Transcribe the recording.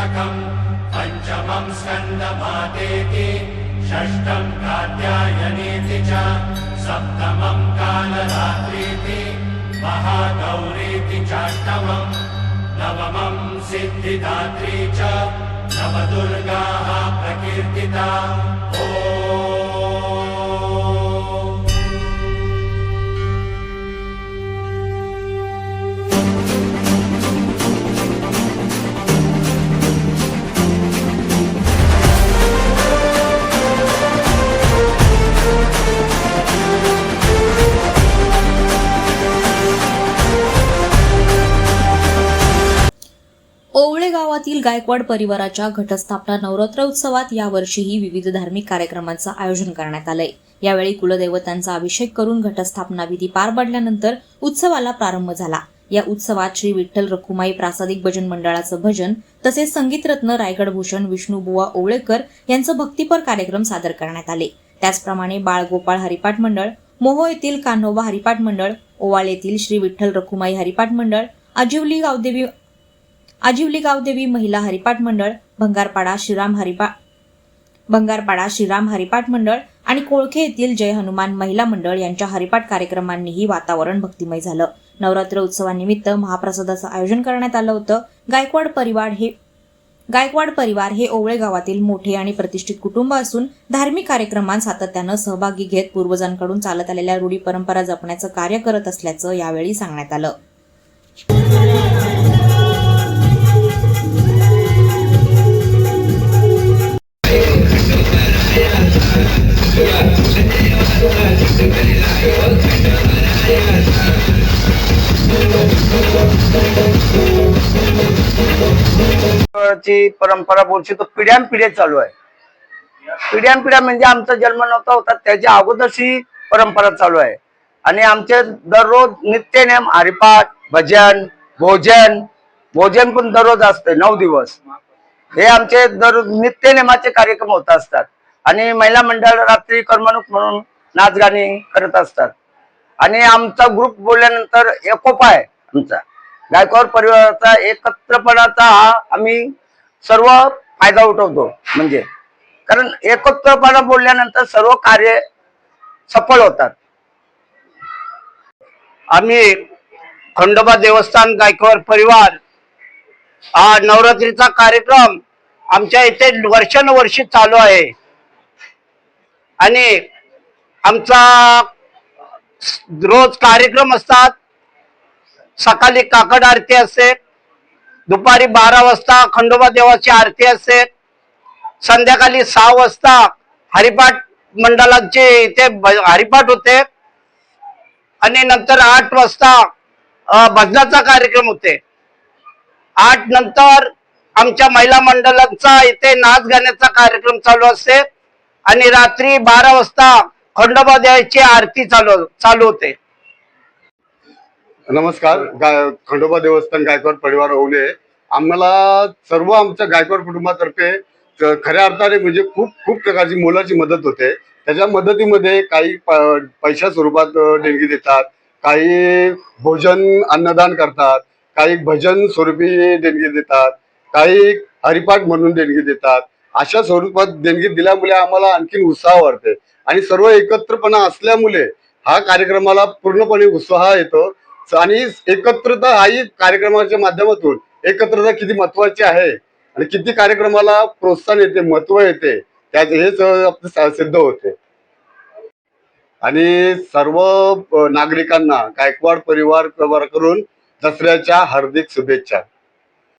पञ्चमम् स्कन्दमातेति षष्ठम् कात्यायनेति च सप्तमम् कालरात्रीति महागौरीति चाष्टमम् नवमम् सिद्धिदात्री च नवदुर्गाः प्रकीर्तिता। ॐ पुण्यातील गायकवाड परिवाराच्या घटस्थापना नवरात्र उत्सवात यावर्षीही विविध धार्मिक कार्यक्रमांचं आयोजन करण्यात आलंय. यावेळी कुलदैवतांचा अभिषेक करून घटस्थापना विधी पार पडल्यानंतर उत्सवाला प्रारंभ झाला. या उत्सवात श्री विठ्ठल रखुमाई प्रासादिक भजन मंडळाचं भजन तसेच संगीतरत्न रायगड रायगडभूषण विष्णुबुवा ओवळेकर यांचं भक्तीपर कार्यक्रम सादर करण्यात आले. त्याचप्रमाणे बाळगोपाळ हरिपाठ मंडळ मोहो येथील कान्होबा हरिपाठ मंडळ ओवाळ येथील श्री विठ्ठल रखुमाई हरिपाठ मंडळ अजिवली गावदेवी आजिवली गावदेवी महिला हरिपाठ मंडळ भंगारपाडा श्रीराम हरिपा भंगारपाडा श्रीराम हरिपाठ मंडळ आणि कोळखे येथील जय हनुमान महिला मंडळ यांच्या हरिपाठ कार्यक्रमांनीही वातावरण भक्तिमय झालं. नवरात्र उत्सवानिमित्त महाप्रसादाचं आयोजन करण्यात आलं होतं. गायकवाड परिवार हे गायकवाड परिवार हे ओवळे गावातील मोठे आणि प्रतिष्ठित कुटुंब असून धार्मिक कार्यक्रमात सातत्यानं सहभागी घेत पूर्वजांकडून चालत आलेल्या रूढी परंपरा जपण्याचं कार्य करत असल्याचं यावेळी सांगण्यात आलं. ची परंपरा बोलशी तो पिढ्यान पिढ्या चालू आहे. पिढ्यान पिढ्या म्हणजे आमचा जन्म नव्हता होता त्याच्या अगोदरशी परंपरा चालू आहे. आणि आमचे दररोज नित्यनेम हरिपाठ भजन भोजन भोजन पण दररोज असते नऊ दिवस. हे आमचे दररोज नित्यनेमाचे कार्यक्रम होत असतात. आणि महिला मंडळ रात्री करमणूक म्हणून नाचगाणी करत असतात. आणि आमचा ग्रुप बोलल्यानंतर एकोपा आहे आमचा. गायकवाड परिवाराचा एकत्रपणाचा हा आम्ही सर्व फायदा उठवतो. म्हणजे कारण एकत्रपणा बोलल्यानंतर सर्व कार्य सफल होतात. आम्ही खंडोबा देवस्थान गायकवाड परिवार हा नवरात्रीचा कार्यक्रम आमच्या इथे वर्षानुवर्षी चालू आहे. आणि आमचा रोज कार्यक्रम असतात. सकाळी काकड आरती असते. दुपारी बारा वाजता खंडोबा देवाची आरती असते. संध्याकाळी सहा वाजता हरिपाठ मंडळाचे इथे हरिपाठ होते. आणि नंतर आठ वाजता भजनाचा कार्यक्रम होते. आठ नंतर आमच्या महिला मंडळांचा इथे नाच गाण्याचा कार्यक्रम चालू असते. आणि रात्री बारा वाजता खंडोबा आरती चालू चालू होते. नमस्कार. खंडोबा देवस्थान गायकवाड परिवार ओले आम्हाला सर्व आमच्या गायकवाड कुटुंबातर्फे खऱ्या अर्थाने म्हणजे खूप खूप प्रकारची मोलाची मदत होते. त्याच्या मदतीमध्ये काही पैशा स्वरूपात देणगी देतात. काही भोजन अन्नदान करतात. काही भजन स्वरूपी देणगी देतात. काही हरिपाठ म्हणून देणगी देतात. अशा स्वरूपात देणगी दिल्यामुळे आम्हाला आणखीन उत्साह वाढते आणि सर्व एकत्रपणा असल्यामुळे हा कार्यक्रमाला पूर्णपणे उत्साह येतो. आणि एकत्रता हाही कार्यक्रमाच्या माध्यमातून एकत्रता किती महत्वाची आहे आणि किती कार्यक्रमाला प्रोत्साहन येते महत्त्व येते त्यात हेच आपलं सिद्ध होते. आणि सर्व नागरिकांना गायकवाड परिवार परिवार करून दसऱ्याच्या हार्दिक शुभेच्छा.